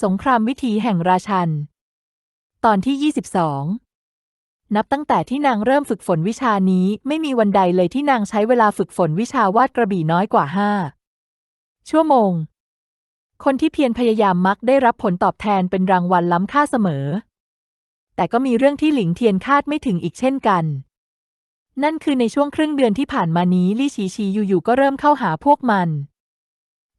สงครามวิถีแห่งราชัน ตอนที่ 22 นับตั้งแต่ที่นางเริ่มฝึกฝนวิชานี้ ไม่มีวันใดเลยที่นางใช้เวลาฝึกฝนวิชาวาดกระบี่น้อยกว่าห้าชั่วโมง คนที่เพียรพยายามมักได้รับผลตอบแทนเป็นรางวัลล้ำค่าเสมอ แต่ก็มีเรื่องที่หลิงเทียนคาดไม่ถึงอีกเช่นกัน นั่นคือในช่วงครึ่งเดือนที่ผ่านมานี้ลี่ชีชีอยู่ๆก็เริ่มเข้าหาพวกมัน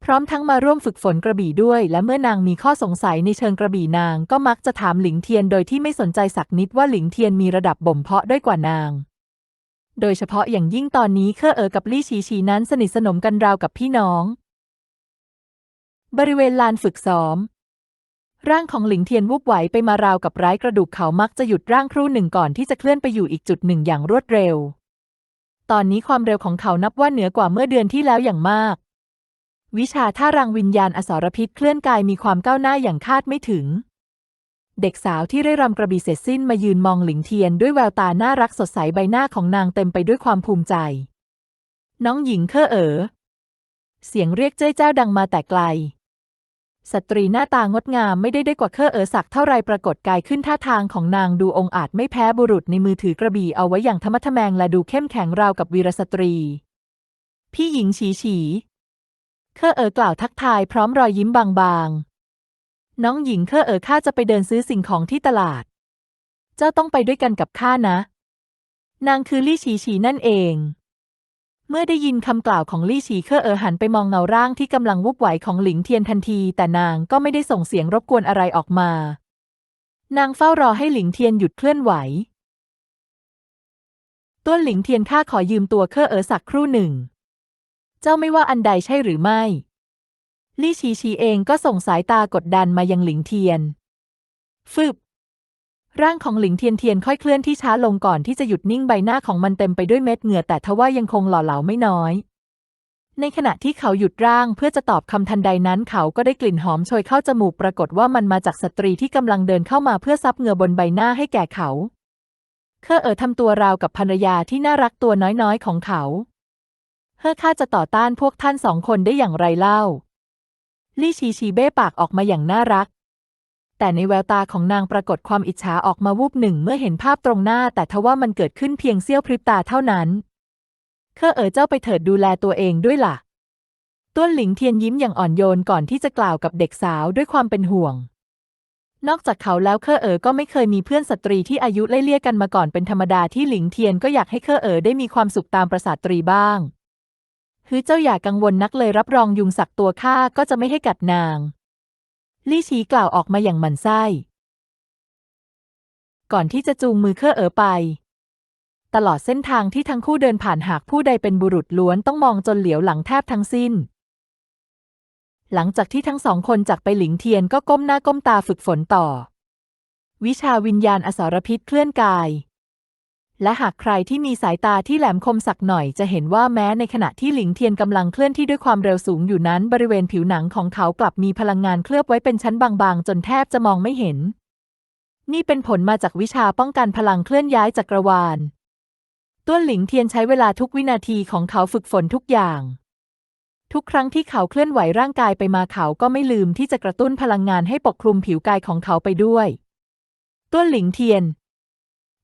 พร้อมทั้งมาร่วมฝึกฝนกระบี่ด้วย และเมื่อนางมีข้อสงสัยในเชิงกระบี่นาง ก็มักจะถามหลิงเทียนโดยที่ไม่สนใจสักนิดว่าหลิงเทียนมีระดับบ่มเพาะด้อยกว่านาง โดยเฉพาะอย่างยิ่งตอนนี้เคอเอ๋อกับลี่ชีชีนั้นสนิทสนมกันราวกับพี่น้อง บริเวณลานฝึกซ้อม ร่างของหลิงเทียนวุบไหวไปมาราวกับไร้กระดูกเขามักจะหยุดร่างครู่หนึ่งก่อนที่จะเคลื่อนไปอยู่อีกจุดหนึ่งอย่างรวดเร็ว ตอนนี้ความเร็วของเขานับว่าเหนือกว่าเมื่อเดือนที่แล้วอย่างมาก วิชาท่ารังวิญญาณอสรพิษเคลื่อนกายมีความก้าวหน้าอย่างคาดไม่ถึง เด็กสาวที่ได้รำกระบี่เสร็จสิ้นมายืนมองหลิงเทียนด้วยแววตาน่ารักสดใสใบหน้าของนางเต็มไปด้วยความภูมิใจ น้องหญิงเคอเอ๋อเสียงเรียกเจ้ยเจ้าดังมาแต่ไกล สตรีหน้าตางดงามไม่ได้ได้กว่าเคอเอ๋อสักเท่าไรปรากฏกายขึ้นท่าทางของนางดูองอาจไม่แพ้บุรุษในมือถือกระบี่เอาไว้อย่างธรรมะแมงและดูเข้มแข็งราวกับวีรสตรี พี่หญิงฉีฉี เคอเอ๋อกล่าวทักทายพร้อมรอยยิ้มบางๆ น้องหญิงเคอเอ๋อข้าจะไปเดินซื้อสิ่งของที่ตลาด เจ้าต้องไปด้วยกันกับข้านะ นางคือลี่ฉีฉีนั่นเอง เมื่อได้ยินคำกล่าวของลี่ฉีเคอเอ๋อหันไปมองเงาร่างที่กำลังวุบไหวของหลิงเทียนทันที แต่นางก็ไม่ได้ส่งเสียงรบกวนอะไรออกมา นางเฝ้ารอให้หลิงเทียนหยุดเคลื่อนไหวต้วนหลิงเทียนข้าขอยืมตัวเคอเอ๋อสักครู่หนึ่ง เจ้าไม่ว่าอันใดใช่หรือไม่ ลี่ชีชีเองก็ส่งสายตากดดันมายังหลิงเทียนฟึบร่างของหลิงเทียนเทียนค่อยเคลื่อนที่ช้าลงก่อนที่จะหยุดนิ่งใบหน้าของมันเต็มไปด้วยเม็ดเหงื่อแต่ทว่ายังคงหล่อเหลาไม่น้อย ในขณะที่เขาหยุดร่างเพื่อจะตอบคำทันใดนั้น เขาก็ได้กลิ่นหอมโชยเข้าจมูกปรากฏว่ามันมาจากสตรีที่กำลังเดินเข้ามาเพื่อซับเหงื่อบนใบหน้าให้แก่เขาเคอเอ๋อทำตัวราวกับภรรยาที่น่ารักตัวน้อยๆของเขา ฮ้อข้าจะต่อต้านพวกท่านสองคนได้อย่างไรเล่า ลี่ชีชีเบ้ปากออกมาอย่างน่ารัก แต่ในแววตาของนางปรากฏความอิจฉาออกมาวูบหนึ่งเมื่อเห็นภาพตรงหน้า แต่ทว่ามันเกิดขึ้นเพียงเสี้ยวพริบตาเท่านั้นเคอเอ๋อเจ้าไปเถิดดูแลตัวเองด้วยล่ะ ต้วนหลิงเทียนยิ้มอย่างอ่อนโยนก่อนที่จะกล่าวกับเด็กสาวด้วยความเป็นห่วง นอกจากเขาแล้วเคอเอ๋อก็ไม่เคยมีเพื่อนสตรีที่อายุไล่เลี่ยกันมาก่อนเป็นธรรมดาที่หลิงเทียนก็อยากให้เคอเอ๋อได้มีความสุขตามประสาตรีบ้าง ฮือเจ้าอย่ากังวลนักเลยรับรองยุงสักตัวข้าก็จะไม่ให้กัดนาง ลี่ชีกล่าวออกมาอย่างหมันไส้ ก่อนที่จะจูงมือเคอเอ๋อไป ตลอดเส้นทางที่ทั้งคู่เดินผ่านหากผู้ใดเป็นบุรุษล้วนต้องมองจนเหลียวหลังแทบทั้งสิ้น หลังจากที่ทั้งสองคนจากไปหลิงเทียนก็ก้มหน้าก้มตาฝึกฝนต่อ วิชาวิญญาณอสรพิษเคลื่อนกาย และหากใครที่มีสายตาที่แหลมคมสักหน่อยจะเห็นว่าแม้ในขณะที่หลิงเทียนกำลังเคลื่อนที่ด้วยความเร็วสูงอยู่นั้น บริเวณผิวหนังของเขากลับมีพลังงานเคลือบไว้เป็นชั้นบางๆ จนแทบจะมองไม่เห็น นี่เป็นผลมาจากวิชาป้องกันพลังเคลื่อนย้ายจักรวาลต้วนหลิงเทียนใช้เวลาทุกวินาทีของเขาฝึกฝนทุกอย่าง ทุกครั้งที่เขาเคลื่อนไหวร่างกายไปมาเขาก็ไม่ลืมที่จะกระตุ้นพลังงานให้ปกคลุมผิวกายของเขาไปด้วยต้วนหลิงเทียน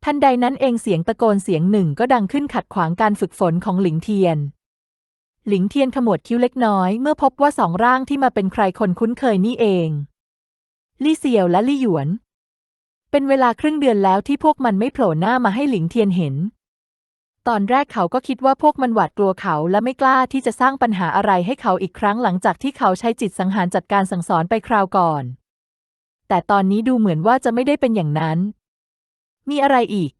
ทันใดนั้นเองเสียงตะโกนเสียงหนึ่งก็ดังขึ้นขัดขวางการฝึกฝนของหลิงเทียน หลิงเทียนขมวดคิ้วเล็กน้อย เมื่อพบว่าสองร่างที่มาเป็นใครคนคุ้นเคยนี่เอง ลี่เซียวและลี่หยวน เป็นเวลาครึ่งเดือนแล้วที่พวกมันไม่โผล่หน้ามาให้หลิงเทียนเห็น ตอนแรกเขาก็คิดว่าพวกมันหวาดกลัวเขาและไม่กล้าที่จะสร้างปัญหาอะไรให้เขาอีกครั้งหลังจากที่เขาใช้จิตสังหารจัดการสั่งสอนไปคราวก่อน แต่ตอนนี้ดูเหมือนว่าจะไม่ได้เป็นอย่างนั้น มีอะไรอีก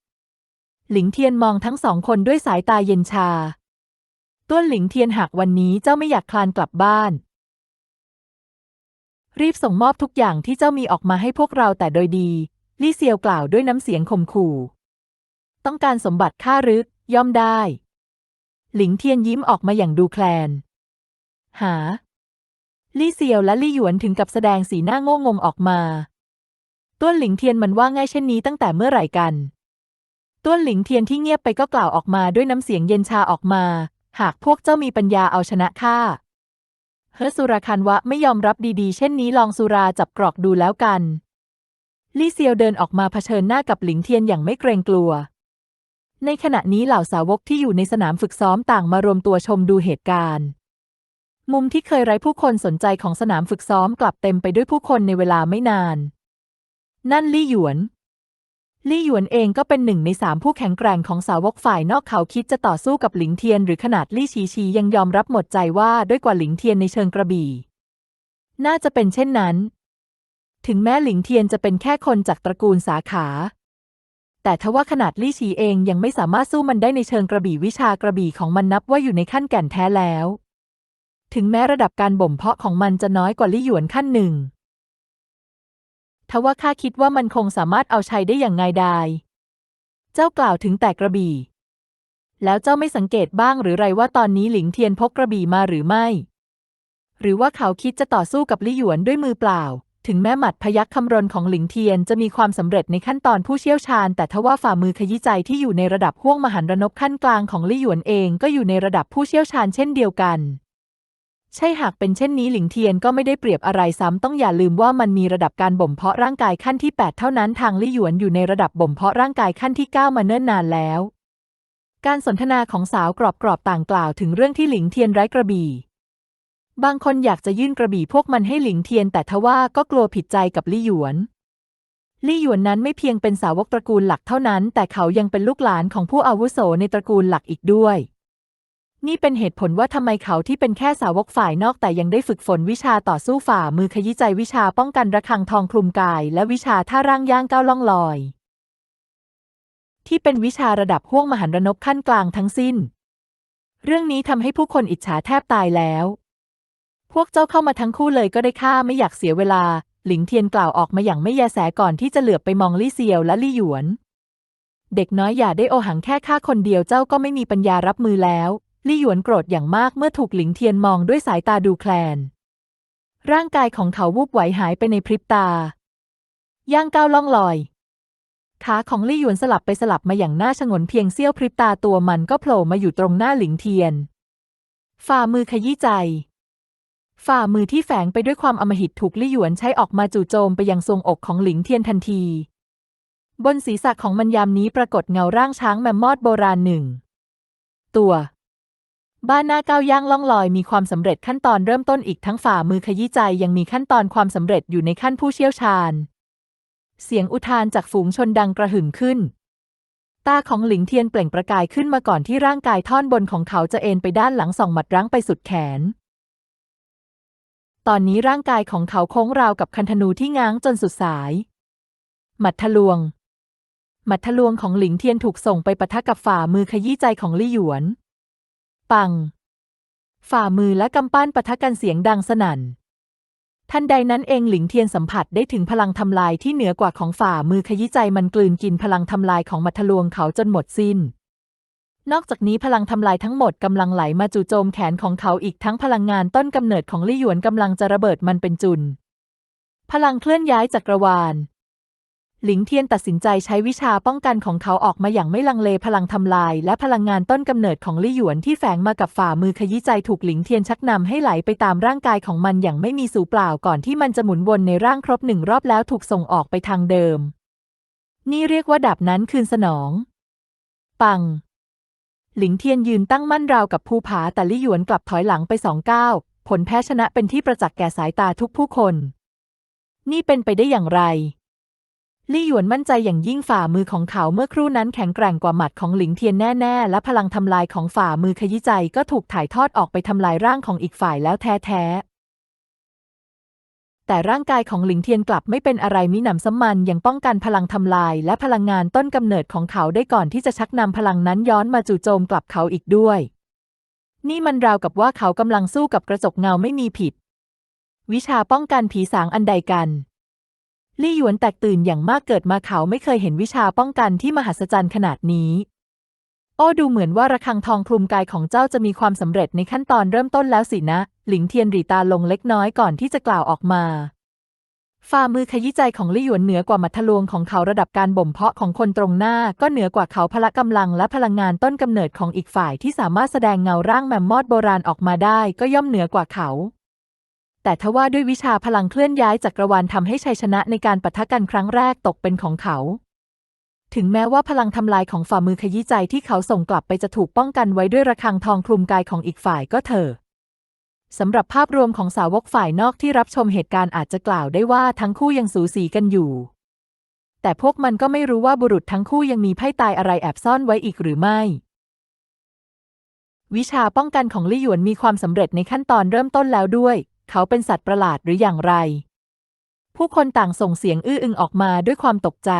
หลิงเทียนมองทั้งสองคนด้วยสายตาเย็นชา ต้วนหลิงเทียนหากวันนี้เจ้าไม่อยากคลานกลับบ้าน รีบส่งมอบทุกอย่างที่เจ้ามีออกมาให้พวกเราแต่โดยดีลี่เซียวกล่าวด้วยน้ำเสียงข่มขู่ ต้องการสมบัติข้ารือย่อมได้ หลิงเทียนยิ้มออกมาอย่างดูแคลน หา ลี่เซียวและลี่หยวนถึงกับแสดงสีหน้าโง่งงออกมา ต้วนหลิงเทียนมันว่าง่ายเช่นนี้ตั้งแต่เมื่อไหร่กันต้วนหลิงเทียนที่เงียบไปก็กล่าวออกมาด้วยน้ำเสียงเย็นชาออกมา หากพวกเจ้ามีปัญญาเอาชนะข้าเฮ้อสุราคันวะไม่ยอมรับดีๆ เช่นนี้ลองสุราจับกรอกดูแล้วกัน ลี่เซียวเดินออกมาเผชิญหน้ากับหลิงเทียนอย่างไม่เกรงกลัว ในขณะนี้เหล่าสาวกที่อยู่ในสนามฝึกซ้อมต่างมารวมตัวชมดูเหตุการณ์ มุมที่เคยไร้ผู้คนสนใจของสนามฝึกซ้อมกลับเต็มไปด้วยผู้คนในเวลาไม่นาน นั่นลี่หยวน ลี่หยวนเองก็เป็นหนึ่งในสามผู้แข็งแกร่งของสาวกฝ่ายนอกเขาคิดจะต่อสู้กับหลิงเทียน หรือขนาดลี่ชีชียังยอมรับหมดใจว่าด้วยกว่าหลิงเทียนในเชิงกระบี่ น่าจะเป็นเช่นนั้น ถึงแม้หลิงเทียนจะเป็นแค่คนจากตระกูลสาขา แต่ทว่าขนาดลี่ชีเองยังไม่สามารถสู้มันได้ในเชิงกระบี่วิชากระบี่ของมันนับว่าอยู่ในขั้นแก่นแท้แล้ว ถึงแม้ระดับการบ่มเพาะของมันจะน้อยกว่าลี่หยวนขั้นหนึ่ง ทว่าข้าคิดว่ามันคงสามารถเอาชัยได้อย่างง่ายดายเจ้ากล่าวถึงแต่กระบี่ แล้วเจ้าไม่สังเกตบ้างหรือไรว่าตอนนี้หลิงเทียนพกกระบี่มาหรือไม่ หรือว่าเขาคิดจะต่อสู้กับลี่หยวนด้วยมือเปล่า ถึงแม้หมัดพยักคำรนของหลิงเทียนจะมีความสำเร็จในขั้นตอนผู้เชี่ยวชาญ แต่ทว่าฝ่ามือขยี้ใจที่อยู่ในระดับห่วงมหันรนบขั้นกลางของลี่หยวนเองก็อยู่ในระดับผู้เชี่ยวชาญเช่นเดียวกัน ใช่หากเป็นเช่นนี้หลิงเทียนก็ไม่ได้เปรียบอะไรซ้ำต้องอย่าลืมว่ามันมีระดับการบ่มเพาะร่างกายขั้นที่ 8 เท่านั้นทางลี่หยวนอยู่ในระดับบ่มเพาะร่างกายขั้นที่ 9 มาเนิ่นนานแล้ว การสนทนาของสาวกรอบกรอบต่างกล่าวถึงเรื่องที่หลิงเทียนไร้กระบี่บางคนอยากจะยื่นกระบี่พวกมันให้หลิงเทียนแต่ทว่าก็กลัวผิดใจกับลี่หยวน ลี่หยวนนั้นไม่เพียงเป็นสาวกตระกูลหลักเท่านั้น แต่เขายังเป็นลูกหลานของผู้อาวุโสในตระกูลหลักอีกด้วย นี่เป็นเหตุผลว่าทำไมเขาที่เป็นแค่สาวกฝ่ายนอกแต่ยังได้ฝึกฝนวิชาต่อสู้ฝ่ามือขยี้ใจวิชาป้องกันระฆังทองคลุมกาย และวิชาท่าร่างย่างก้าวล่องลอย ที่เป็นวิชาระดับห่วงมหันรนบขั้นกลางทั้งสิ้น เรื่องนี้ทำให้ผู้คนอิจฉาแทบตายแล้ว พวกเจ้าเข้ามาทั้งคู่เลยก็ได้ค่าไม่อยากเสียเวลา หลิงเทียนกล่าวออกมาอย่างไม่แยแสก่อนที่จะเหลือบไปมองลี่เซียวและลี่หยวน เด็กน้อยอย่าได้โอหังแค่ข้าคนเดียวเจ้าก็ไม่มีปัญญารับมือแล้ว ลี่หยวนโกรธอย่างมากเมื่อถูกหลิงเทียนมองด้วยสายตาดูแคลน ร่างกายของเขาวูบไหวหายไปในพริบตา ย่างก้าวล่องลอย ขาของลี่หยวนสลับไปสลับมาอย่างน่าชงนเพียงเสี้ยวพริบตาตัวมันก็โผล่มาอยู่ตรงหน้าหลิงเทียน ฝ่ามือขยี้ใจ ฝ่ามือที่แฝงไปด้วยความอมหิตถูกลี่หยวนใช้ออกมาจู่โจมไปยังทรวงอกของหลิงเทียนทันที บนศีรษะของมันยามนี้ปรากฏเงาร่างช้างแมมมอดโบราณหนึ่ง ตัว บ้านหน้าก้าวย่างล่องลอยมีความสำเร็จขั้นตอนเริ่มต้นอีกทั้งฝ่ามือขยี้ใจยังมีขั้นตอนความสำเร็จอยู่ในขั้นผู้เชี่ยวชาญ เสียงอุทานจากฝูงชนดังกระหึ่มขึ้น ตาของหลิงเทียนเปล่งประกายขึ้นมาก่อนที่ร่างกายท่อนบนของเขาจะเอ็นไปด้านหลังส่องหมัดรั้งไปสุดแขน ตอนนี้ร่างกายของเขาโค้งราวกับคันธนูที่ง้างจนสุดสาย หมัดทะลวง หมัดทะลวงของหลิงเทียนถูกส่งไปปะทะกับฝ่ามือขยี้ใจของลี่หยวน ปัง ฝ่ามือและกำปั้นปะทะกันเสียงดังสนั่น ทันใดนั้นเองหลิงเทียนสัมผัสได้ถึงพลังทำลายที่เหนือกว่าของฝ่ามือขยี้ใจมันกลืนกินพลังทำลายของมัทลวงเขาจนหมดสิ้น นอกจากนี้พลังทำลายทั้งหมดกำลังไหลมาจู่โจมแขนของเขาอีกทั้งพลังงานต้นกำเนิดของลี่หยวนกำลังจะระเบิดมันเป็นจุน พลังเคลื่อนย้ายจักรวาล หลิงเทียนตัดสินใจใช้วิชาป้องกันของเขาออกมาอย่างไม่ลังเลพลังทำลาย และพลังงานต้นกำเนิดของลี่หยวนที่แฝงมากับฝ่ามือขยี้ใจถูกหลิงเทียนชักนำให้ไหลไปตามร่างกายของมันอย่างไม่มีสูเปล่าก่อนที่มันจะหมุนวนในร่างครบหนึ่งรอบแล้วถูกส่งออกไปทางเดิม นี่เรียกว่าดาบนั้นคืนสนอง ปัง หลิงเทียนยืนตั้งมั่นราวกับภูผาแต่ลี่หยวนกลับถอยหลังไปสองก้าวผลแพ้ชนะเป็นที่ประจักษ์แก่สายตาทุกผู้คน นี่เป็นไปได้อย่างไร ลี่หยวนมั่นใจอย่างยิ่งฝ่ามือของเขาเมื่อครู่นั้นแข็งแกร่งกว่าหมัดของหลิงเทียนแน่ๆ และพลังทำลายของฝ่ามือขยี้ใจก็ถูกถ่ายทอดออกไปทำลายร่างของอีกฝ่ายแล้วแท้ๆ แต่ร่างกายของหลิงเทียนกลับไม่เป็นอะไรมิหนำซ้ำมันยังป้องกันพลังทำลายและพลังงานต้นกำเนิดของเขาได้ก่อนที่จะชักนำพลังนั้นย้อนมาจู่โจมกลับเขาอีกด้วย นี่มันราวกับว่าเขากำลังสู้กับกระจกเงาไม่มีผิด วิชาป้องกันผีสางอันใดกัน ลี่หยวนแตกตื่นอย่างมากเกิดมาเขาไม่เคยเห็นวิชาป้องกันที่มหัศจรรย์ขนาดนี้โอ้ดูเหมือนว่าระฆังทองคลุมกายของเจ้าจะมีความสำเร็จในขั้นตอนเริ่มต้นแล้วสินะ หลิงเทียนหรีตาลงเล็กน้อยก่อนที่จะกล่าวออกมา ฝ่ามือขยี้ใจของลี่หยวนเหนือกว่ามัทลวงของเขาระดับการบ่มเพาะของคนตรงหน้า ก็เหนือกว่าเขาพละกำลังและพลังงานต้นกำเนิดของอีกฝ่ายที่สามารถแสดงเงาร่างแมมมอดโบราณออกมาได้ก็ย่อมเหนือกว่าเขา แต่ทว่าด้วยวิชาพลังเคลื่อนย้ายจักรวาลทำให้ชัยชนะในการปะทะกันครั้งแรกตกเป็นของเขา ถึงแม้ว่าพลังทำลายของฝ่ามือขยี้ใจที่เขาส่งกลับไปจะถูกป้องกันไว้ด้วยระฆังทองคลุมกายของอีกฝ่ายก็เถอะสำหรับภาพรวมของสาวกฝ่ายนอกที่รับชมเหตุการณ์อาจจะกล่าวได้ว่าทั้งคู่ยังสูสีกันอยู่ แต่พวกมันก็ไม่รู้ว่าบุรุษทั้งคู่ยังมีไพ่ตายอะไรแอบซ่อนไว้อีกหรือไม่ วิชาป้องกันของลี่หยวนมีความสำเร็จในขั้นตอนเริ่มต้นแล้วด้วย เขาเป็นสัตว์ประหลาดหรืออย่างไร ผู้คนต่างส่งเสียงอื้ออึงออกมาด้วยความตกใจ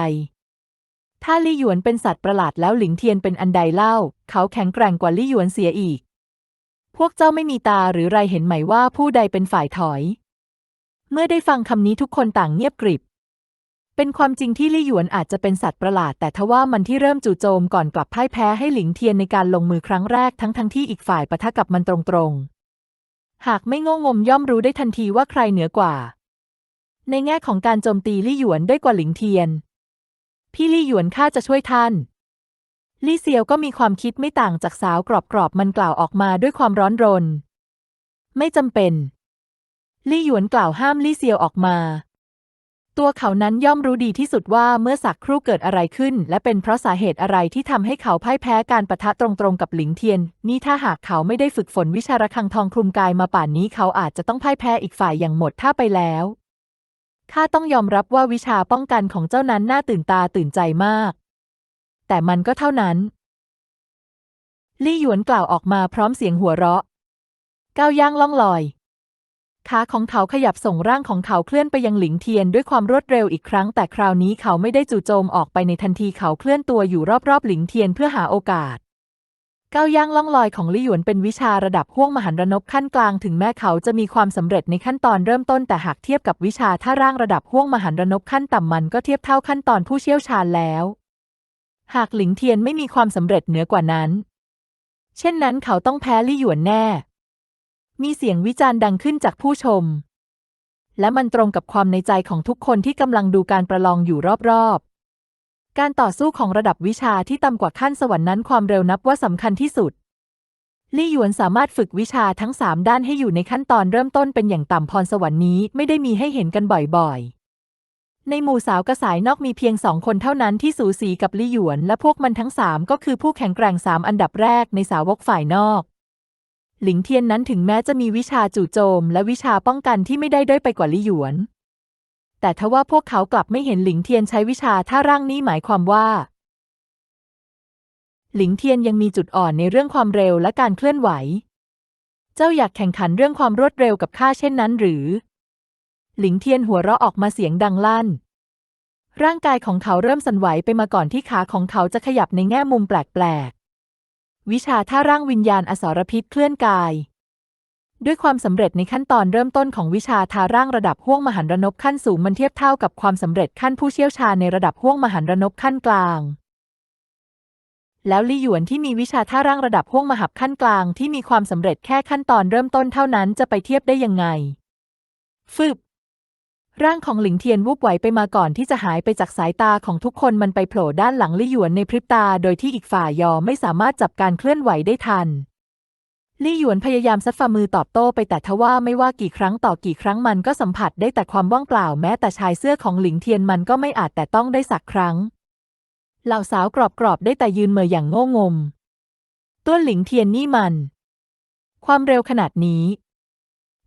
ถ้าลี่หยวนเป็นสัตว์ประหลาดแล้วหลิงเทียนเป็นอันใดเล่า เขาแข็งแกร่งกว่าลี่หยวนเสียอีก พวกเจ้าไม่มีตาหรือไรเห็นไหมว่าผู้ใดเป็นฝ่ายถอย เมื่อได้ฟังคำนี้ทุกคนต่างเงียบกริบเป็นความจริงที่ลี่หยวนอาจจะเป็นสัตว์ประหลาด แต่ทว่ามันที่เริ่มจู่โจมก่อนกลับพ่ายแพ้ให้หลิงเทียนในการลงมือครั้งแรกทั้งทั้งที่อีกฝ่ายปะทะกับมันตรงๆ หากไม่โง่งมย่อมรู้ได้ทันทีว่าใครเหนือกว่า ในแง่ของการโจมตีลี่หยวนได้กว่าหลิงเทียน พี่ลี่หยวนข้าจะช่วยท่าน ลี่เซียวก็มีความคิดไม่ต่างจากสาวกรอบๆมันกล่าวออกมาด้วยความร้อนรน ไม่จำเป็น ลี่หยวนกล่าวห้ามลี่เซียวออกมา ตัวเขานั้นย่อมรู้ดีที่สุดว่าเมื่อสักครู่เกิดอะไรขึ้น และเป็นเพราะสาเหตุอะไรที่ทำให้เขาพ่ายแพ้การประทะตรงๆกับหลิงเทียน นี่ถ้าหากเขาไม่ได้ฝึกฝนวิชาระฆังทองคลุมกายมาป่านนี้เขาอาจจะต้องพ่ายแพ้อีกฝ่ายอย่างหมดท่าไปแล้วข้าต้องยอมรับว่าวิชาป้องกันของเจ้านั้นน่าตื่นตาตื่นใจมาก แต่มันก็เท่านั้น ลี่หยวนกล่าวออกมาพร้อมเสียงหัวเราะ ก้าวย่างล่องลอย ขาของเขาขยับส่งร่างของเขาเคลื่อนไปยังหลิงเทียนด้วยความรวดเร็วอีกครั้ง แต่คราวนี้เขาไม่ได้จู่โจมออกไปในทันทีเขาเคลื่อนตัวอยู่รอบๆ หลิงเทียนเพื่อหาโอกาสก้าวย่างล่องลอยของลี่หยวนเป็นวิชาระดับห้วงมหันรนบขั้นกลางถึงแม้เขาจะมีความสำเร็จในขั้นตอนเริ่มต้นแต่หากเทียบกับวิชาท่าร่างระดับห้วงมหันรนบขั้นต่ำมันก็เทียบเท่าขั้นตอนผู้เชี่ยวชาญแล้ว หากหลิงเทียนไม่มีความสำเร็จเหนือกว่านั้น เช่นนั้นเขาต้องแพ้ลี่หยวนแน่ มีเสียงวิจารณ์ดังขึ้นจากผู้ชม และมันตรงกับความในใจของทุกคนที่กำลังดูการประลองอยู่รอบๆ การต่อสู้ของระดับวิชาที่ต่ำกว่าขั้นสวรรค์นั้นความเร็วนับว่าสำคัญที่สุดลี่หยวนสามารถฝึกวิชาทั้งสามด้านให้อยู่ในขั้นตอนเริ่มต้นเป็นอย่างต่ำพรสวรรค์นี้ไม่ได้มีให้เห็นกันบ่อยๆ ในหมู่สาวกระสายนอกมีเพียงสองคนเท่านั้นที่สูสีกับลี่หยวน และพวกมันทั้งสามก็คือผู้แข็งแกร่งสามอันดับแรกในสาวกฝ่ายนอก หลิงเทียนนั้นถึงแม้จะมีวิชาจู่โจม และวิชาป้องกันที่ไม่ได้ด้อยไปกว่าลี่หยวน แต่ทว่าพวกเขากลับไม่เห็นหลิงเทียนใช้วิชาท่าร่างนี้หมายความว่า หลิงเทียนยังมีจุดอ่อนในเรื่องความเร็วและการเคลื่อนไหว เจ้าอยากแข่งขันเรื่องความรวดเร็วกับข้าเช่นนั้นหรือ หลิงเทียนหัวเราะออกมาเสียงดังลั่น ร่างกายของเขาเริ่มสั่นไหวไปมาก่อนที่ขาของเขาจะขยับในแง่มุมแปลกๆ วิชาท่าร่างวิญญาณอสรพิษเคลื่อนกาย ด้วยความสำเร็จในขั้นตอนเริ่มต้นของวิชาทาร่างระดับห้วงมหันรนบขั้นสูงมันเทียบเท่ากับความสำเร็จขั้นผู้เชี่ยวชาญในระดับห้วงมหันรนบขั้นกลาง แล้วลี่หยวนที่มีวิชาท่าร่างระดับห้วงมหับขั้นกลางที่มีความสำเร็จแค่ขั้นตอนเริ่มต้นเท่านั้นจะไปเทียบได้ยังไง ฟึบ ร่างของหลิงเทียนวูบไหวไปมาก่อนที่จะหายไปจากสายตาของทุกคนมันไปโผล่ด้านหลังลี่หยวนในพริบตา โดยที่อีกฝ่ายยอไม่สามารถจับการเคลื่อนไหวได้ทันลี่หยวนพยายามซัดฝ่ามือตอบโต้ไปแต่ทว่าไม่ว่ากี่ครั้งต่อกี่ครั้งมันก็สัมผัสได้แต่ความว่างเปล่าแม้แต่ชายเสื้อของหลิงเทียนมันก็ไม่อาจแต่ต้องได้สักครั้ง เหล่าสาวกรอบๆได้แต่ยืนเมออย่างโง่งม ตัวหลิงเทียนนี่มัน ความเร็วขนาดนี้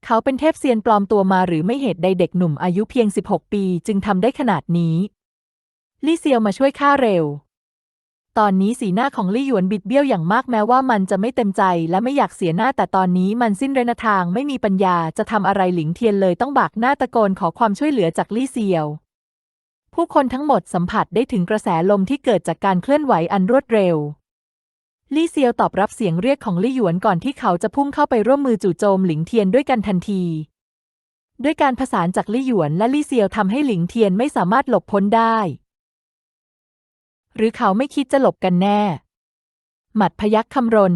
เขาเป็นเทพเซียนปลอมตัวมาหรือไม่เหตุใดเด็กหนุ่มอายุเพียง 16 ปี จึงทำได้ขนาดนี้ ลี่เซียวมาช่วยข้าเร็ว ตอนนี้สีหน้าของลี่หยวนบิดเบี้ยวอย่างมากแม้ว่ามันจะไม่เต็มใจและไม่อยากเสียหน้าแต่ตอนนี้มันสิ้นเรนทางไม่มีปัญญาจะทำอะไรหลิงเทียนเลยต้องบากหน้าตะโกนขอความช่วยเหลือจากลี่เซียว ผู้คนทั้งหมดสัมผัสได้ถึงกระแสลมที่เกิดจากการเคลื่อนไหวอันรวดเร็ว ลี่เซียวตอบรับเสียงเรียกของลี่หยวนก่อนที่เขาจะพุ่งเข้าไปร่วมมือจู่โจมหลิงเทียนด้วยกันทันที ด้วยการผสานจากลี่หยวนและลี่เซียวทำให้หลิงเทียนไม่สามารถหลบพ้นได้ หรือเขาไม่คิดจะหลบกันแน่ หมัดพยักคำรน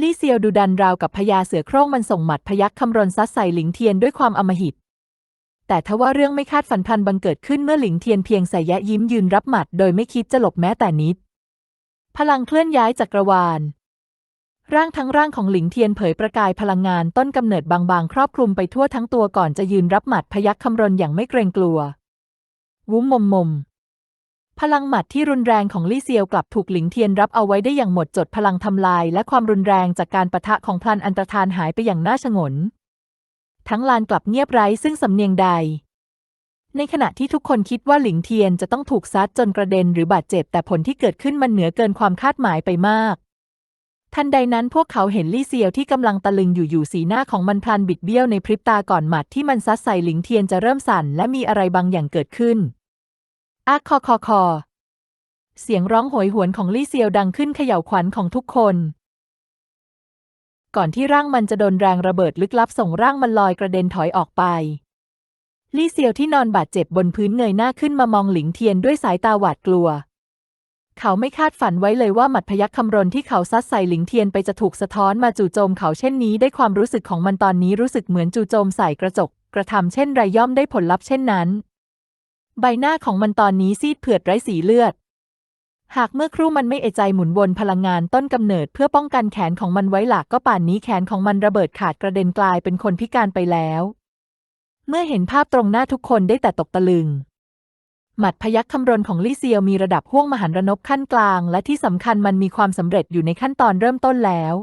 ลี่เซียวดูดันราวกับพญาเสือโคร่งมันส่งหมัดพยักคำรนซัดใส่หลิงเทียนด้วยความอมหิต แต่ทว่าเรื่องไม่คาดฝันพันบังเกิดขึ้นเมื่อหลิงเทียนเพียงใส่แยะยิ้มยืนรับหมัดโดยไม่คิดจะหลบแม้แต่นิด พลังเคลื่อนย้ายจักรวาล ร่างทั้งร่างของหลิงเทียนเผยประกายพลังงานต้นกำเนิดบางๆ ครอบคลุมไปทั่วทั้งตัวก่อนจะยืนรับหมัดพยักคำรนอย่างไม่เกรงกลัว วุ้มมมมมพลังหมัดที่รุนแรงของลี่เซียวกลับถูกหลิงเทียนรับเอาไว้ได้อย่างหมดจดพลังทำลาย และความรุนแรงจากการปะทะของพลันอันตรธานหายไปอย่างน่าชงน ทั้งลานกลับเงียบไร้ซึ่งสำเนียงใด ในขณะที่ทุกคนคิดว่าหลิงเทียนจะต้องถูกซัดจนกระเด็นหรือบาดเจ็บแต่ผลที่เกิดขึ้นมันเหนือเกินความคาดหมายไปมาก ทันใดนั้นพวกเขาเห็นลี่เซียวที่กำลังตะลึงอยู่อยู่สีหน้าของมันพลันบิดเบี้ยวในพริบตาก่อนหมัดที่มันซัดใส่หลิงเทียนจะเริ่มสั่นและมีอะไรบางอย่างเกิดขึ้นอาคอคอคอ เสียงร้องโหยหวนของลี่เซียวดังขึ้นเขย่าวขวัญของทุกคน ก่อนที่ร่างมันจะโดนแรงระเบิดลึกลับส่งร่างมันลอยกระเด็นถอยออกไป ลี่เซียวที่นอนบาดเจ็บบนพื้นเงยหน้าขึ้นมามองหลิงเทียนด้วยสายตาหวาดกลัว เขาไม่คาดฝันไว้เลยว่าหมัดพยักคำรนที่เขาซัดใส่หลิงเทียนไปจะถูกสะท้อนมาจู่โจมเขาเช่นนี้ได้ความรู้สึกของมันตอนนี้รู้สึกเหมือนจู่โจมใส่กระจก กระทำเช่นไรย่อมได้ผลลัพธ์เช่นนั้น ใบหน้าของมันตอนนี้ซีดเผือดไร้สีเลือดหากเมื่อครู่มันไม่เอใจหมุนวนพลังงานต้นกำเนิดเพื่อป้องกันแขนของมันไว้หลักก็ป่านนี้แขนของมันระเบิดขาดกระเด็นกลายเป็นคนพิการไปแล้ว เมื่อเห็นภาพตรงหน้าทุกคนได้แต่ตกตะลึง หมัดพยักคำรนของลี่เซียวมีระดับห่วงมหันระนบขั้นกลาง และที่สำคัญมันมีความสำเร็จอยู่ในขั้นตอนเริ่มต้นแล้ว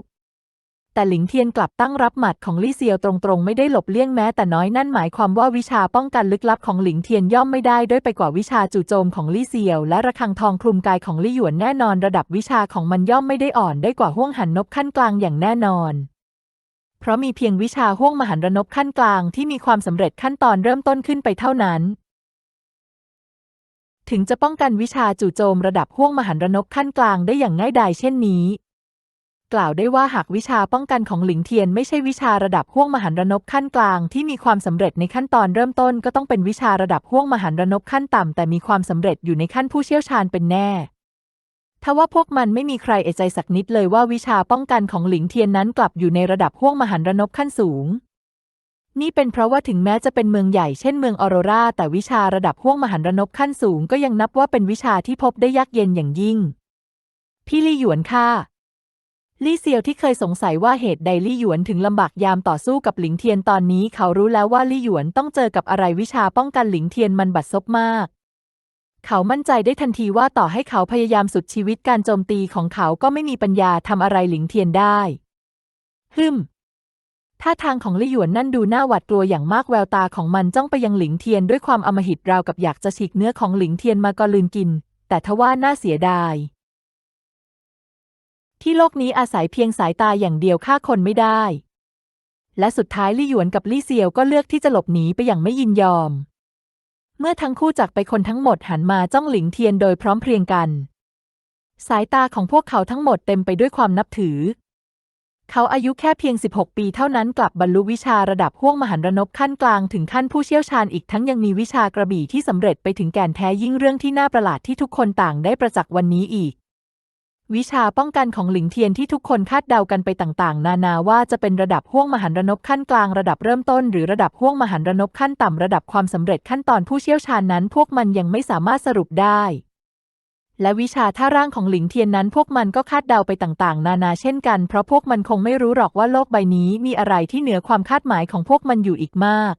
แต่หลิงเทียนกลับตั้งรับหมัดของลี่เซียวตรงๆ ไม่ได้หลบเลี่ยงแม้แต่น้อยนั่นหมายความว่าวิชาป้องกันลึกลับของหลิงเทียนย่อมไม่ได้ด้วยไปกว่าวิชาจู่โจมของลี่เซียว และระฆังทองคลุมกายของลี่หยวนแน่นอน ระดับวิชาของมันย่อมไม่ได้อ่อนได้กว่าห่วงหันนบขั้นกลางอย่างแน่นอน เพราะมีเพียงวิชาห่วงมหันรนบขั้นกลางที่มีความสำเร็จขั้นตอนเริ่มต้นขึ้นไปเท่านั้น ถึงจะป้องกันวิชาจู่โจมระดับห่วงมหันรนบขั้นกลางได้อย่างง่ายดายเช่นนี้ กล่าวได้ว่าหากวิชาป้องกันของหลิงเทียนไม่ใช่วิชาระดับห่วงมหันรนบขั้นกลางที่มีความสำเร็จในขั้นตอนเริ่มต้นก็ต้องเป็นวิชาระดับห่วงมหันรนบขั้นต่ำแต่มีความสำเร็จอยู่ในขั้นผู้เชี่ยวชาญเป็นแน่ ทว่าพวกมันไม่มีใครเอะใจสักนิดเลยว่าวิชาป้องกันของหลิงเทียนนั้นกลับอยู่ในระดับห่วงมหันระนบขั้นสูง นี่เป็นเพราะว่าถึงแม้จะเป็นเมืองใหญ่เช่นเมืองออโรราแต่วิชาระดับห่วงมหันระนบขั้นสูงก็ยังนับว่าเป็นวิชาที่พบได้ยากเย็นอย่างยิ่ง พี่ลี่หยวนค่ะลี่เซียวที่เคยสงสัยว่าเหตุใดลี่หยวนถึงลำบากยามต่อสู้กับหลิงเทียนตอนนี้เขารู้แล้วว่าลี่หยวนต้องเจอกับอะไรวิชาป้องกันหลิงเทียนมันบัดซบมาก เขามั่นใจได้ทันทีว่าต่อให้เขาพยายามสุดชีวิตการโจมตีของเขาก็ไม่มีปัญญาทำอะไรหลิงเทียนได้ฮึมท่าทางของลี่หยวนนั่นดูน่าหวาดกลัวอย่างมากแววตาของมันจ้องไปยังหลิงเทียนด้วยความอมหิตราวกับอยากจะฉีกเนื้อของหลิงเทียนมาก็ลืนกิน แต่ทว่าน่าเสียดาย ที่โลกนี้อาศัยเพียงสายตาอย่างเดียวฆ่าคนไม่ได้ และสุดท้ายลี่หยวนกับลี่เซียวก็เลือกที่จะหลบหนีไปอย่างไม่ยินยอม มื่อทั้งคู่จากไปคนทั้งหมดหันมาจ้องหลิงเทียนโดยพร้อมเพรียงกัน สายตาของพวกเขาทั้งหมดเต็มไปด้วยความนับถือ เขาอายุแค่เพียง 16 ปีเท่านั้นกลับบรรลุวิชาระดับห่วงมหันรนบขั้นกลางถึงขั้นผู้เชี่ยวชาญอีกทั้งยังมีวิชากระบี่ที่สำเร็จไปถึงแก่นแท้ยิ่งเรื่องที่น่าประหลาดที่ทุกคนต่างได้ประจักษ์วันนี้อีก วิชาป้องกันของหลิงเทียนที่ทุกคนคาดเดากันไปต่างๆ นานาว่าจะเป็นระดับห่วงมหันรนบขั้นกลางระดับเริ่มต้น หรือระดับห่วงมหันรนบขั้นต่ำระดับความสำเร็จขั้นตอนผู้เชี่ยวชาญนั้น พวกมันยังไม่สามารถสรุปได้ และวิชาท่าร่างของหลิงเทียนนั้น พวกมันก็คาดเดาไปต่างๆ นานาเช่นกัน เพราะพวกมันคงไม่รู้หรอกว่าโลกใบนี้มีอะไรที่เหนือความคาดหมายของพวกมันอยู่อีกมาก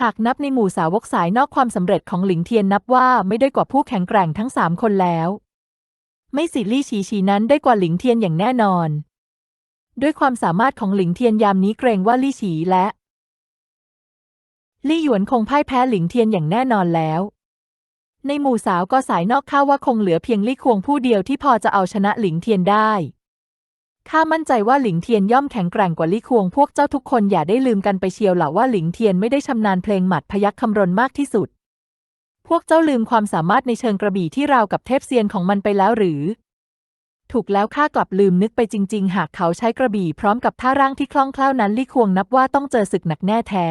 หากนับในหมู่สาวกสายนอกความสำเร็จของหลิงเทียนนับว่าไม่ได้กว่าผู้แข็งแกร่งทั้งสามคนแล้ว ไม่สิลี่ฉีฉีนั้นได้กว่าหลิงเทียนอย่างแน่นอน ด้วยความสามารถของหลิงเทียนยามนี้เกรงว่าลี่ฉีและ ลี่หยวนคงพ่ายแพ้หลิงเทียนอย่างแน่นอนแล้ว ในหมู่สาวก็สายนอกข้าว่าคงเหลือเพียงลี่ควงผู้เดียวที่พอจะเอาชนะหลิงเทียนได้ข้ามั่นใจว่าหลิงเทียนย่อมแข็งแกร่งกว่าลี่ควงพวกเจ้าทุกคนอย่าได้ลืมกันไปเชียวหล่ะว่าหลิงเทียนไม่ได้ชำนาญเพลงหมัดพยักคำรนมากที่สุด พวกเจ้าลืมความสามารถในเชิงกระบี่ที่ราวกับเทพเซียนของมันไปแล้วหรือ ถูกแล้วข้ากลับลืมนึกไปจริง ๆ หากเขาใช้กระบี่พร้อมกับท่าร่างที่คล่องแคล่วนั้นลี่ควงนับว่าต้องเจอศึกหนักแน่แท้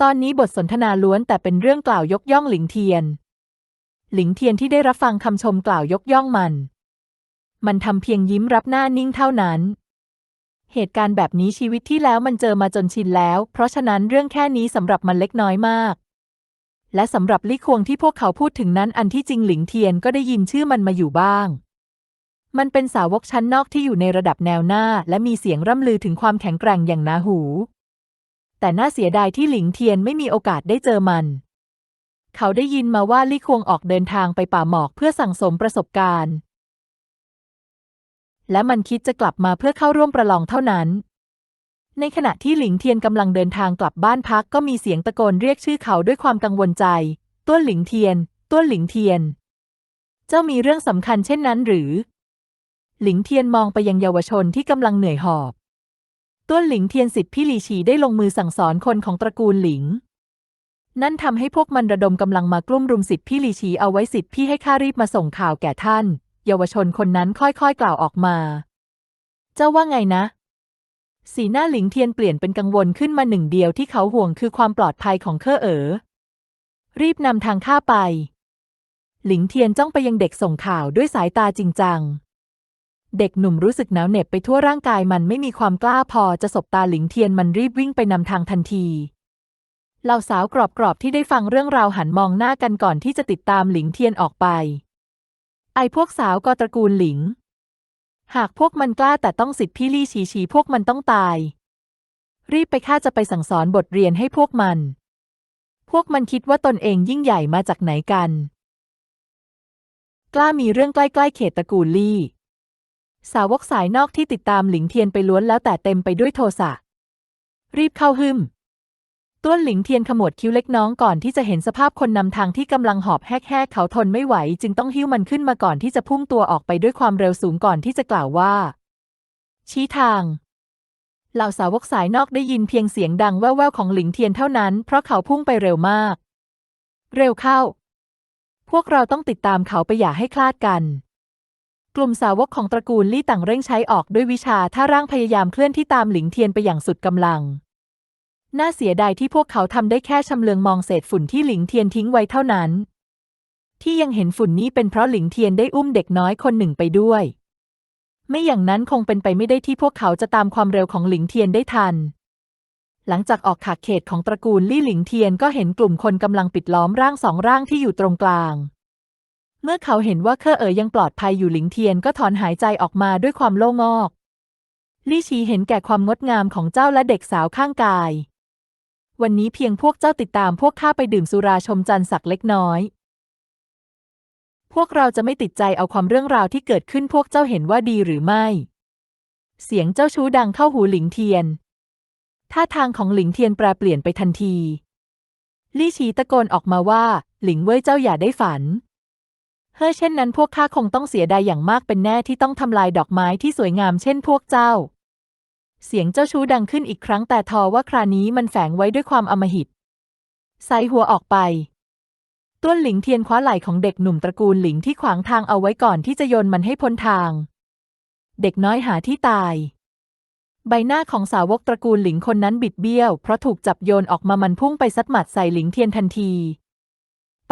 ตอนนี้บทสนทนาล้วนแต่เป็นเรื่องกล่าวยกย่องหลิงเทียน หลิงเทียนที่ได้รับฟังคำชมกล่าวยกย่องมัน มันทำเพียงยิ้มรับหน้านิ่งเท่านั้นเหตุการณ์แบบนี้ชีวิตที่แล้วมันเจอมาจนชินแล้ว เพราะฉะนั้นเรื่องแค่นี้สำหรับมันเล็กน้อยมาก และสำหรับลี่ควงที่พวกเขาพูดถึงนั้นอันที่จริงหลิงเทียนก็ได้ยินชื่อมันมาอยู่บ้าง มันเป็นสาวกชั้นนอกที่อยู่ในระดับแนวหน้า และมีเสียงร่ำลือถึงความแข็งแกร่งอย่างนาหู แต่น่าเสียดายที่หลิงเทียนไม่มีโอกาสได้เจอมัน เขาได้ยินมาว่าลี่ควงออกเดินทางไปป่าหมอกเพื่อสั่งสมประสบการณ์ และมันคิดจะกลับมาเพื่อเข้าร่วมประลองเท่านั้น ในขณะที่หลิงเทียนกำลังเดินทางกลับบ้านพักก็มีเสียงตะโกนเรียกชื่อเขาด้วยความกังวลใจต้วหลิงเทียนต้วหลิงเทียน เจ้ามีเรื่องสำคัญเช่นนั้นหรือ หลิงเทียนมองไปยังเยาวชนที่กำลังเหนื่อยหอบต้วหลิงเทียนสิทธิพี่หลีฉีได้ลงมือสั่งสอนคนของตระกูลหลิง นั่นทำให้พวกมันระดมกำลังมากลุ่มรุมสิทธิพี่หลีฉีเอาไว้สิทธิพี่ให้ข้ารีบมาส่งข่าวแก่ท่าน เยาวชนคนนั้นค่อยๆกล่าวออกมา เจ้าว่าไงนะ สีหน้าหลิงเทียนเปลี่ยนเป็นกังวลขึ้นมาหนึ่งเดียวที่เขาห่วงคือความปลอดภัยของเคอเอ๋อ รีบนำทางข้าไป หลิงเทียนจ้องไปยังเด็กส่งข่าวด้วยสายตาจริงจัง เด็กหนุ่มรู้สึกหนาวเหน็บไปทั่วร่างกายมันไม่มีความกล้าพอจะสบตาหลิงเทียนมันรีบวิ่งไปนำทางทันทีเหล่าสาวกรอบๆที่ได้ฟังเรื่องราวหันมองหน้ากันก่อนที่จะติดตามหลิงเทียนออกไป ไอพวกสาวก็ตระกูลหลิง หากพวกมันกล้าแต่ต้องสิทธิ์พี่ลี่ฉีฉีพวกมันต้องตาย รีบไปข้าจะไปสั่งสอนบทเรียนให้พวกมัน พวกมันคิดว่าตนเองยิ่งใหญ่มาจากไหนกัน กล้ามีเรื่องใกล้ๆเขตตระกูลลี่ สาวกสายนอกที่ติดตามหลิงเทียนไปล้วนแล้วแต่เต็มไปด้วยโทสะ รีบเข้าหึม ต้วนหลิงเทียนขมวดคิ้วเล็กน้องก่อนที่จะเห็นสภาพคนนำทางที่กำลังหอบแหกๆเขาทนไม่ไหว จึงต้องหิ้วมันขึ้นมาก่อนที่จะพุ่งตัวออกไปด้วยความเร็วสูงก่อนที่จะกล่าวว่า ชี้ทางเหล่าสาวกสายนอกได้ยินเพียงเสียงดังแว่วๆของหลิงเทียนเท่านั้น เพราะเขาพุ่งไปเร็วมาก เร็วเข้า พวกเราต้องติดตามเขาไปอย่าให้คลาดกัน กลุ่มสาวกของตระกูลลี่ต่างเร่งใช้ออกด้วยวิชาท่าร่างพยายามเคลื่อนที่ตามหลิงเทียนไปอย่างสุดกำลัง น่าเสียดายที่พวกเขาทำได้แค่ชำเลืองมองเศษฝุ่นที่หลิงเทียนทิ้งไว้เท่านั้น ที่ยังเห็นฝุ่นนี้เป็นเพราะหลิงเทียนได้อุ้มเด็กน้อยคนหนึ่งไปด้วย ไม่อย่างนั้นคงเป็นไปไม่ได้ที่พวกเขาจะตามความเร็วของหลิงเทียนได้ทัน หลังจากออกขากเขตของตระกูลลี่หลิงเทียนก็เห็นกลุ่มคนกำลังปิดล้อมร่างสองร่างที่อยู่ตรงกลาง เมื่อเขาเห็นว่าเคอเอ๋ยยังปลอดภัยอยู่หลิงเทียนก็ถอนหายใจออกมาด้วยความโล่งอก ลี่ชีเห็นแก่ความงดงามของเจ้าและเด็กสาวข้างกาย วันนี้เพียงพวกเจ้าติดตามพวกข้าไปดื่มสุราชมจันทร์สักเล็กน้อย พวกเราจะไม่ติดใจเอาความเรื่องราวที่เกิดขึ้นพวกเจ้าเห็นว่าดีหรือไม่ เสียงเจ้าชู้ดังเข้าหูหลิงเทียน ท่าทางของหลิงเทียนแปรเปลี่ยนไปทันที ลี่ชีตะโกนออกมาว่า หลิงเว่ยเจ้าอย่าได้ฝัน เฮ้อเช่นนั้นพวกข้าคงต้องเสียดายอย่างมากเป็นแน่ที่ต้องทำลายดอกไม้ที่สวยงามเช่นพวกเจ้า เสียงเจ้าชู้ดังขึ้นอีกครั้งแต่ทอว่าครานี้มันแฝงไว้ด้วยความอมหิตไซหัวออกไป ต้วนหลิงเทียนคว้าไหล่ของเด็กหนุ่มตระกูลหลิงที่ขวางทางเอาไว้ก่อนที่จะโยนมันให้พ้นทาง เด็กน้อยหาที่ตาย ใบหน้าของสาวกตระกูลหลิงคนนั้นบิดเบี้ยว เพราะถูกจับโยนออกมามันพุ่งไปซัดหมัดใส่หลิงเทียนทันที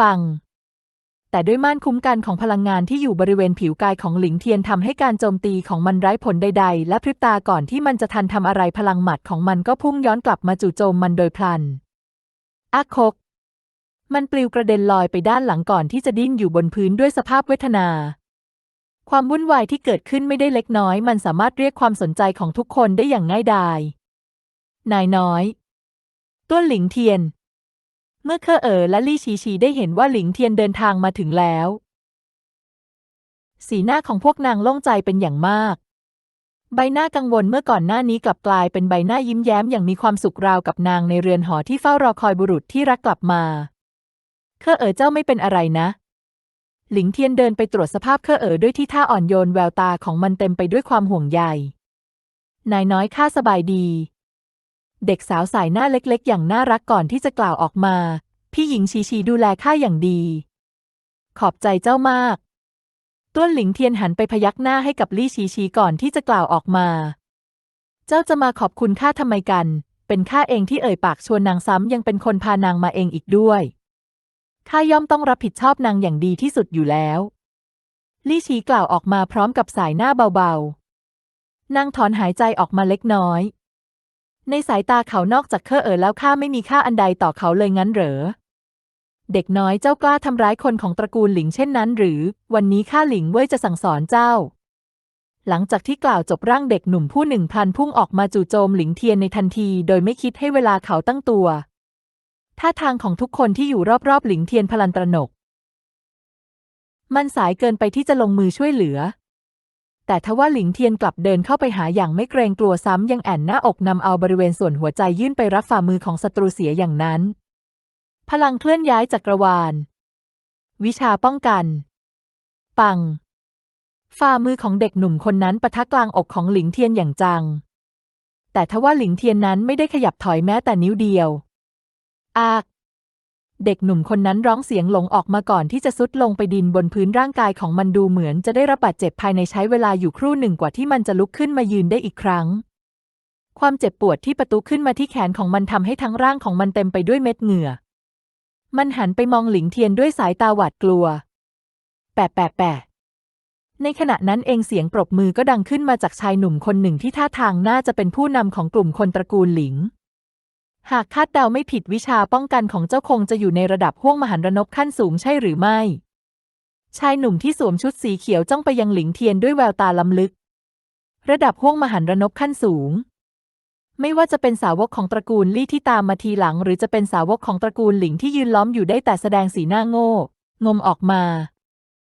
ปัง แต่ด้วยม่านคุ้มกันของพลังงานที่อยู่บริเวณผิวกายของหลิงเทียนทำให้การโจมตีของมันไร้ผลใด ๆ และพริบตาก่อนที่มันจะทันทำอะไรพลังหมัดของมันก็พุ่งย้อนกลับมาจู่โจมมันโดยพลันอาคก มันปลิวกระเด็นลอยไปด้านหลังก่อนที่จะดิ้นอยู่บนพื้นด้วยสภาพเวทนา ความวุ่นวายที่เกิดขึ้นไม่ได้เล็กน้อย มันสามารถเรียกความสนใจของทุกคนได้อย่างง่ายดาย นายน้อยต้วหลิงเทียน เมื่อเคอเอ๋อและลี่ชีชีได้เห็นว่าหลิงเทียนเดินทางมาถึงแล้ว สีหน้าของพวกนางโล่งใจเป็นอย่างมาก ใบหน้ากังวลเมื่อก่อนหน้านี้กลับกลายเป็นใบหน้ายิ้มแย้มอย่างมีความสุขราวกับนางในเรือนหอที่เฝ้ารอคอยบุรุษที่รักกลับมาเคอเอ๋อเจ้าไม่เป็นอะไรนะ หลิงเทียนเดินไปตรวจสภาพเคอเอ๋อด้วยที่ท่าอ่อนโยนแววตาของมันเต็มไปด้วยความห่วงใยนายน้อยข้าสบายดี เด็กสาวสายหน้าเล็กๆ อย่างน่ารักก่อนที่จะกล่าวออกมา พี่หญิงชีชีดูแลข้าอย่างดี ขอบใจเจ้ามาก ต้วนหลิงเทียนหันไปพยักหน้าให้กับลี่ชีชีก่อนที่จะกล่าวออกมา เจ้าจะมาขอบคุณข้าทำไมกัน เป็นข้าเองที่เอ่ยปากชวนนางซ้ำยังเป็นคนพานางมาเองอีกด้วย ข้าย่อมต้องรับผิดชอบนางอย่างดีที่สุดอยู่แล้ว ลี่ชีกล่าวออกมาพร้อมกับสายหน้าเบาๆ นางถอนหายใจออกมาเล็กน้อย ในสายตาเขานอกจากเคอเอ๋อแล้วข้าไม่มีค่าอันใดต่อเขาเลยงั้นเหรอ เด็กน้อยเจ้ากล้าทำร้ายคนของตระกูลหลิงเช่นนั้น หรือ วันนี้ข้าหลิงเว่ยจะสั่งสอนเจ้า หลังจากที่กล่าวจบร่างเด็กหนุ่มผู้หนึ่งพันพุ่งออกมาจู่โจมหลิงเทียนในทันที โดยไม่คิดให้เวลาเขาตั้งตัวท่าทางของทุกคนที่อยู่รอบๆหลิงเทียนพลันตระหนก มันสายเกินไปที่จะลงมือช่วยเหลือ แต่ทว่าหลิงเทียนกลับเดินเข้าไปหาอย่างไม่เกรงกลัวซ้ำยังแอนหน้าอกนำเอาบริเวณส่วนหัวใจยื่นไปรับฝ่ามือของศัตรูเสียอย่างนั้น พลังเคลื่อนย้ายจักรวาล วิชาป้องกัน ปัง ฝ่ามือของเด็กหนุ่มคนนั้นปะทะกลางอกของหลิงเทียนอย่างจัง แต่ทว่าหลิงเทียนนั้นไม่ได้ขยับถอยแม้แต่นิ้วเดียว อาก เด็กหนุ่มคนนั้นร้องเสียงหลงออกมาก่อนที่จะซุดลงไปดินบนพื้นร่างกายของมันดูเหมือนจะได้รับบาดเจ็บภายในใช้เวลาอยู่ครู่หนึ่งกว่าที่มันจะลุกขึ้นมายืนได้อีกครั้ง ความเจ็บปวดที่ประตูขึ้นมาที่แขนของมันทำให้ทั้งร่างของมันเต็มไปด้วยเม็ดเหงื่อ มันหันไปมองหลิงเทียนด้วยสายตาหวาดกลัว แปะแปะแปะในขณะนั้นเองเสียงปรบมือก็ดังขึ้นมาจากชายหนุ่มคนหนึ่งที่ท่าทางน่าจะเป็นผู้นำของกลุ่มคนตระกูลหลิง หากคาดเดาไม่ผิดวิชาป้องกันของเจ้าคงจะอยู่ในระดับห้วงมหันรนพขั้นสูงใช่หรือไม่ ชายหนุ่มที่สวมชุดสีเขียวจ้องไปยังหลิงเทียนด้วยแววตาล้ำลึก ระดับห้วงมหันรนพขั้นสูง ไม่ว่าจะเป็นสาวกของตระกูลลี่ที่ตามมาทีหลัง หรือจะเป็นสาวกของตระกูลหลิงที่ยืนล้อมอยู่ได้แต่แสดงสีหน้าโง่ งมออกมา